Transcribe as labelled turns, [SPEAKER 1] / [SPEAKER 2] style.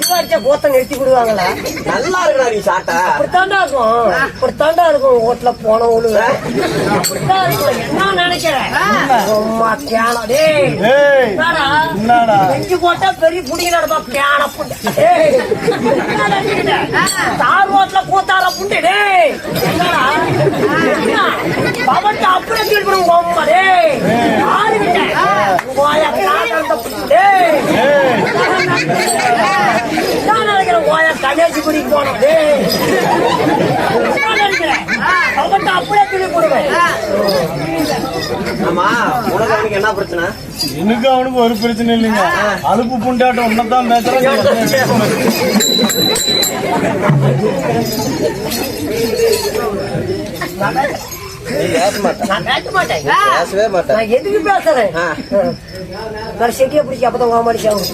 [SPEAKER 1] மெதுவா அடிச்சா கோத்த நிறுத்தி விடுவாங்களா?
[SPEAKER 2] நல்லா இருக்குடா நீ சாட்டா.
[SPEAKER 1] அப்படித்தாண்டா இருக்கும். அப்படித்தாண்டா இருக்கும் ஓட்டுல போனவங்களு அப்படித்தான் இருக்கும் என்ன நினைக்கிறேன்? சும்மா கேனம் டேய்.
[SPEAKER 3] ஏய்
[SPEAKER 1] என்னடா?
[SPEAKER 3] என்னடா?
[SPEAKER 1] செஞ்சு போட்டா பெரிய புடிங்க நடப்பா கேன புண்டு? தார் ரோட்ல கூத்தார புண்டு டேய். என்னடா? என்ன? பவட்ட அப்படியே திருப்பி ஓய கணேசி குடி போனோம் அப்படியே திருப்பி போடுவேன்.
[SPEAKER 2] ஆமா உனக்கு அவனுக்கு என்ன பிரச்சனை?
[SPEAKER 3] எனக்கு அவனுக்கு ஒரு பிரச்சனை இல்லைங்க. அலுப்பு புண்டாட்டம் ஒன்னதான்
[SPEAKER 2] நீ பேச மாட்டேன்.
[SPEAKER 1] நான் பேச மாட்டேன்.
[SPEAKER 2] பேசவே மாட்டேன்.
[SPEAKER 1] நான் எதுக்கு பேசுறேன்? செடியை பிடிச்சி அப்பதான் ஓமடிச்சாங்க